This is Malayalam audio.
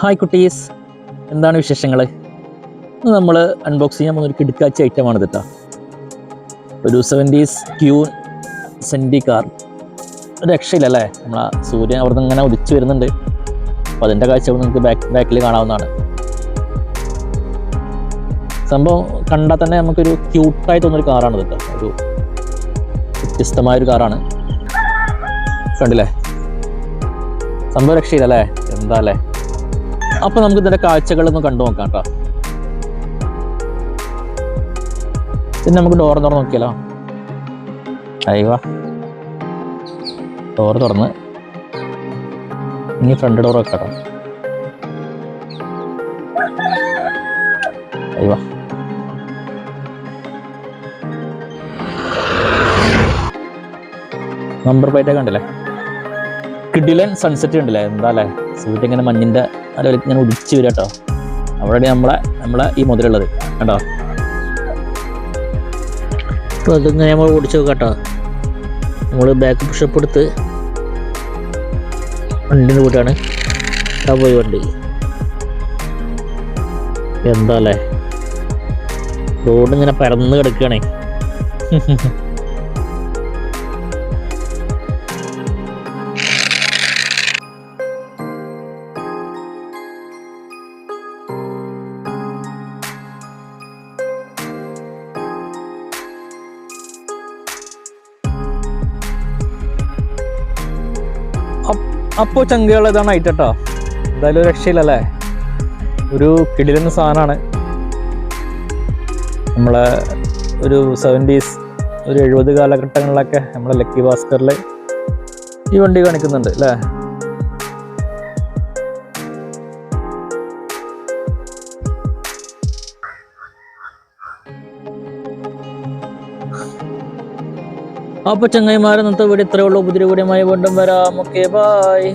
ഹായ് കുട്ടീസ്. എന്താണ് വിശേഷങ്ങൾ നമ്മൾ അൺബോക്സ് ചെയ്യാൻ പോകുന്ന ഒരു കിടുക്കാച്ച ഐറ്റമാണ് കേട്ടോ ഒരു സെവന്റീസ് ക്യൂൺ സെൻഡി കാർ രക്ഷയില്ല രക്ഷയില്ലല്ലേ നമ്മളാ സൂര്യൻ അവിടെ നിന്ന് ഇങ്ങനെ ഉദിച്ചു വരുന്നുണ്ട്. അപ്പോൾ അതിന്റെ കാഴ്ച നിങ്ങൾക്ക് ബാക്ക് ബാക്കിൽ കാണാവുന്നതാണ്. സംഭവം കണ്ടാൽ തന്നെ നമുക്കൊരു ക്യൂട്ടായി തോന്നുന്നൊരു കാറാണ് കേട്ടോ ഒരു വ്യത്യസ്തമായൊരു കാറാണ് കണ്ടില്ലേ? സംഭവം രക്ഷയില്ല അല്ലേ? എന്താ അല്ലേ? അപ്പൊ നമുക്ക് ഇതിന്റെ കാഴ്ചകളൊന്ന് കണ്ടു നോക്കാം കേട്ടോ. പിന്നെ നമുക്ക് ഡോർ തുറന്ന് നോക്കിയാലോ? അയ്യോ ഡോർ തുറന്ന്. ഇനി ഫ്രണ്ട് ഡോർ വെക്കാട്ടോ. കേട്ടോ അയ്യോ നമ്പർ പ്ലേറ്റ് കണ്ടില്ലേ? കിഡിലൻ സൺസെറ്റ് കണ്ടില്ലേ എന്താ അല്ലേ? സൂര്യൻ ഇങ്ങനെ മഞ്ഞിന്റെ അലവിൽ ഞാൻ ഉദിച്ചു വരിക കേട്ടോ. അവിടെയാണ് നമ്മളെ നമ്മളെ ഈ മുതലുള്ളത്. കേട്ടോ അപ്പോൾ അതിങ്ങനെ നമ്മൾ ഓടിച്ചു നോക്കാം കേട്ടോ. നമ്മൾ ബാക്ക് പുഷപ്പ് എടുത്ത് വണ്ടിന് കൂട്ടാണ് പോയി വണ്ടി. എന്താ അല്ലേ? റോഡ് ഇങ്ങനെ പരന്ന് കിടക്കുകയാണേ. അപ്പോൾ ചങ്കുകൾ ഇതാണ് ഐറ്റം കേട്ടോ എന്തായാലും രക്ഷയില്ലല്ലേ? ഒരു കിടിലുന്ന സാധനമാണ്. നമ്മളെ ഒരു സെവന്റീസ് ഒരു എഴുപത് കാലഘട്ടങ്ങളിലൊക്കെ നമ്മളെ ലക്കി ഭാസ്കറിൽ ഈ വണ്ടി കാണിക്കുന്നുണ്ട് അല്ലേ അപ്പൊ ചങ്ങായിമാരെ നിർത്തവിടെ വീട് ഇത്രയുള്ള ഉപദ്രവകൂടിയമായി വീണ്ടും വരാം. Okay bye